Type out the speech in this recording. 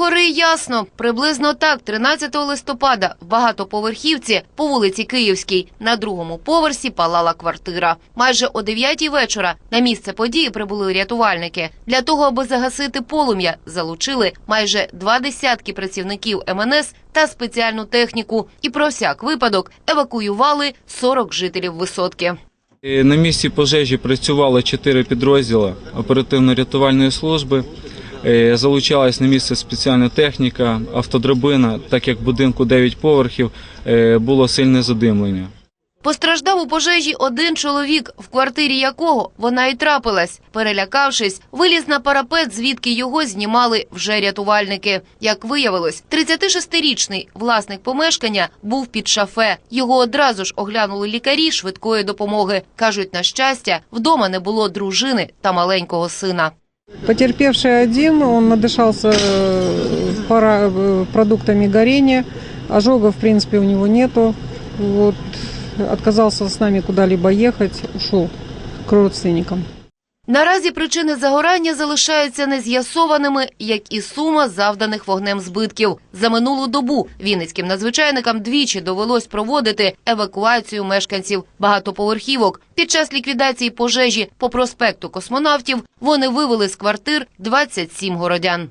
Згори ясно, приблизно так, 13 листопада в багатоповерхівці по вулиці Київській на другому поверсі палала квартира. Майже о 9 вечора на місце події прибули рятувальники. Для того, аби загасити полум'я, залучили майже два десятки працівників МНС та спеціальну техніку. І про всяк випадок евакуювали 40 жителів висотки. Е, На місці пожежі працювало чотири підрозділи оперативно-рятувальної служби. Е, Залучалась на місце спеціальна техніка, автодрабина, так як будинку 9 поверхів е, було сильне задимлення. Постраждав у пожежі один чоловік, в квартирі якого вона і трапилась. Перелякавшись, виліз на парапет, звідки його знімали вже рятувальники. Як виявилось, 36-річний власник помешкання був під шафе. Його одразу ж оглянули лікарі швидкої допомоги. Кажуть, на щастя, вдома не було дружини та маленького сина. Потерпевший один, он надышался э, пара- э, продуктами горения. Ожога, в принципе, у него нету. Вот. Отказался с нами куда-либо ехать, ушел к родственникам. Наразі причини загорання залишаються нез'ясованими, як і сума завданих вогнем збитків. За минулу добу вінницьким надзвичайникам двічі довелось проводити евакуацію мешканців багатоповерхівок. Під час ліквідації пожежі по проспекту космонавтів вони вивели з квартир 27 городян.